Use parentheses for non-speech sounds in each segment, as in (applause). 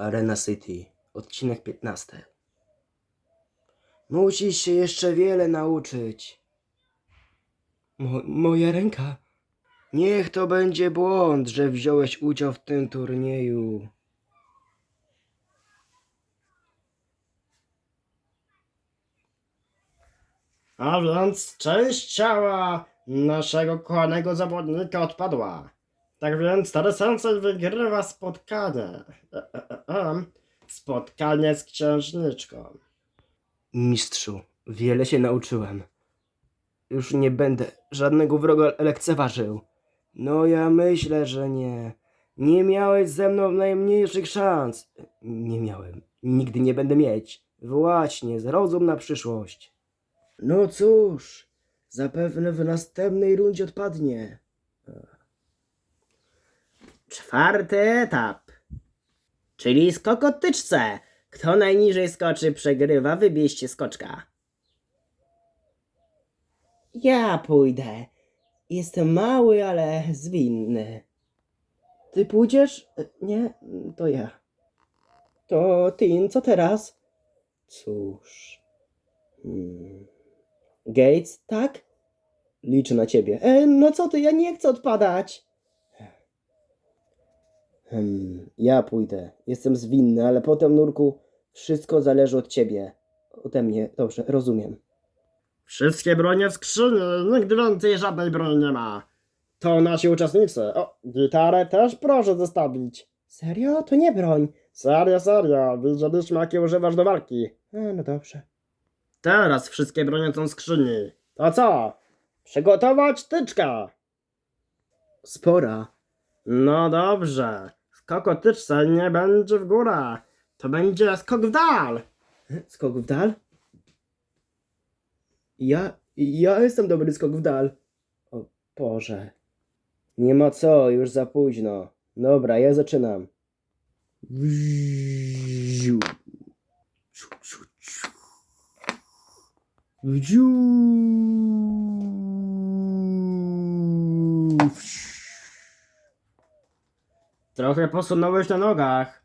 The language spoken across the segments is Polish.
Arena City, odcinek 15. Musisz się jeszcze wiele nauczyć. Mo- moja ręka. Niech to będzie błąd, że wziąłeś udział w tym turnieju. A więc część ciała naszego kochanego zawodnika odpadła. Tak więc Teresensej wygrywa spotkanie. E, e, e. Spotkanie z księżniczką. Mistrzu, wiele się nauczyłem. Już nie będę żadnego wroga lekceważył. No ja myślę, że nie. Nie miałeś ze mną najmniejszych szans. Nie miałem. Nigdy nie będę mieć. Właśnie, zrozum na przyszłość. No cóż, zapewne w następnej rundzie odpadnie. Czwarty etap. Czyli skok o tyczce. Kto najniżej skoczy, przegrywa. Wybieźcie skoczka. Ja pójdę. Jestem mały, ale zwinny. Ty pójdziesz? E, Nie, to ja. To Tin, co teraz? Cóż. Hmm. Gates, tak? Liczę na ciebie. E, no co ty, ja nie chcę odpadać. Hmm, ja pójdę. Jestem zwinny, ale potem, Nurku, wszystko zależy od ciebie. Ode mnie, dobrze, rozumiem. Wszystkie bronie w skrzyni, nigdy więcej żadnej broni nie ma. To nasi uczestnicy. O, gitarę też proszę zostawić. Serio? To nie broń. Serio, serio, widzieliśmy jakie używasz do walki. E, no dobrze. Teraz wszystkie bronie są w skrzyni. To co? Przygotować tyczka. Spora. No dobrze. Skok o tyczce nie będzie w górę. To będzie skok w dal. Skok w dal? Ja, ja jestem dobry skok w dal. O Boże. Nie ma co, już za późno. Dobra, ja zaczynam. Wziu. Ciu. Wziu. Trochę posunąłeś na nogach.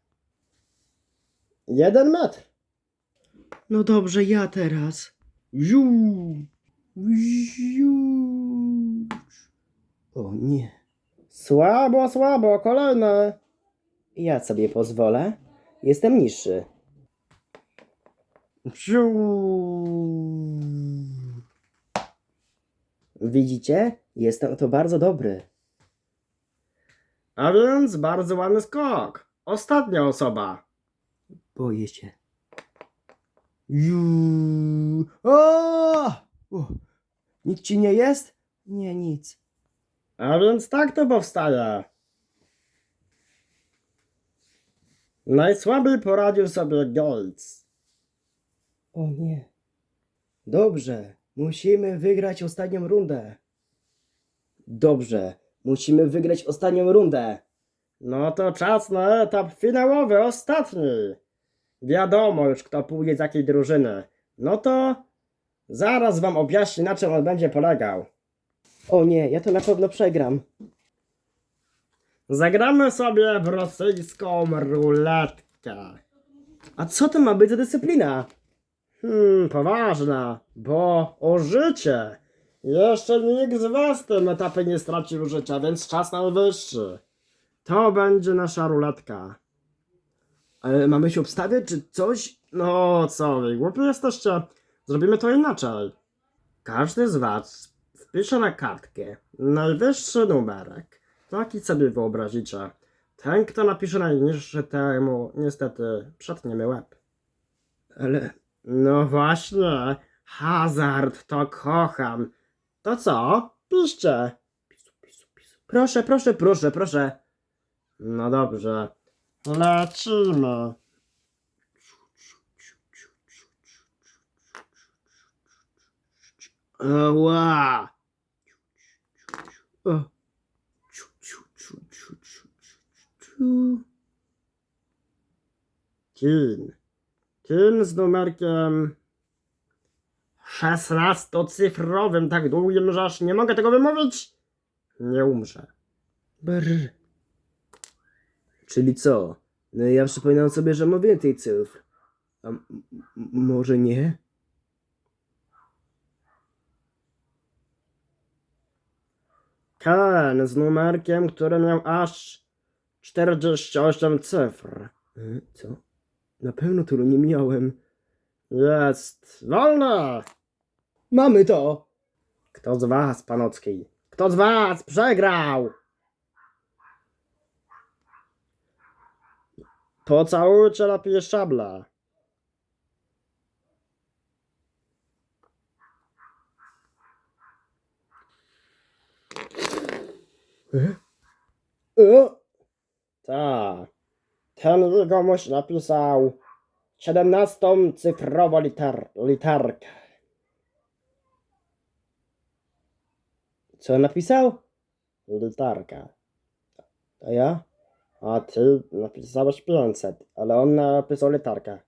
Jeden metr. No dobrze, ja teraz. Wziu. Wziu. O nie. Słabo, słabo, kolejne. Ja sobie pozwolę. Jestem niższy. Wziu. Widzicie? Jestem to bardzo dobry. A więc bardzo ładny skok. Ostatnia osoba. Boję się. Ju. O! O! Nikt ci nie jest? Nie, nic. A więc tak to powstaje. Najsłabiej poradził sobie Gates. O nie. Dobrze. Musimy wygrać ostatnią rundę. Dobrze. Musimy wygrać ostatnią rundę. No to czas na etap finałowy, ostatni. Wiadomo już, kto pójdzie z jakiej drużyny. No to zaraz wam objaśnię, na czym on będzie polegał. O nie, ja to na pewno przegram. Zagramy sobie w rosyjską ruletkę. A co to ma być za dyscyplina? Hmm, poważna, bo o życie. Jeszcze nikt z was tym etapie nie stracił życia, więc czas najwyższy. To będzie nasza ruletka. Ale mamy się obstawiać, czy coś? No co wy, głupi jesteście? Zrobimy to inaczej. Każdy z was wpisze na kartkę najwyższy numerek. Taki sobie wyobrazicie. Ten, kto napisze najniższy, temu niestety przetniemy łeb. Ale No właśnie, hazard to kocham. To co? Piszcie. proszę, proszę, proszę, proszę. No dobrze. Lecimy. Ała! O. Ciu, ciu, ciu, 16-cyfrowym, tak długim, że aż nie mogę tego wymówić. Nie umrze. Brr. Czyli co? No ja przypominam sobie, że ma więcej cyfr. A może nie? Ken z numerkiem, który miał aż 48 cyfr. E, Co? Na pewno tylu nie miałem. Jest wolne! Mamy to! Kto z was, Panocki? Kto z was przegrał? Pocałujcie lepiej szabla. O! Tak. Ten jegomość napisał 17 cyfrową liter, literkę. Co napisał? Literkę. A ja? A ty napisałeś 500, ale on napisał literkę.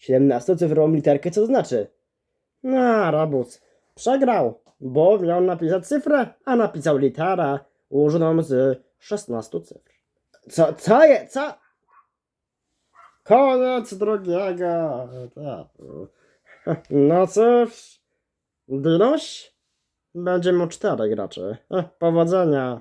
17-cyfrową literkę, co to znaczy? No, Rabus. Przegrał, bo miał napisać cyfrę, a napisał literę ułożoną z 16 cyfr. Co, co je, co? Koniec drugiego. (laughs) No cóż, Dinuś będzie miał cztery graczy. Eh, Powodzenia.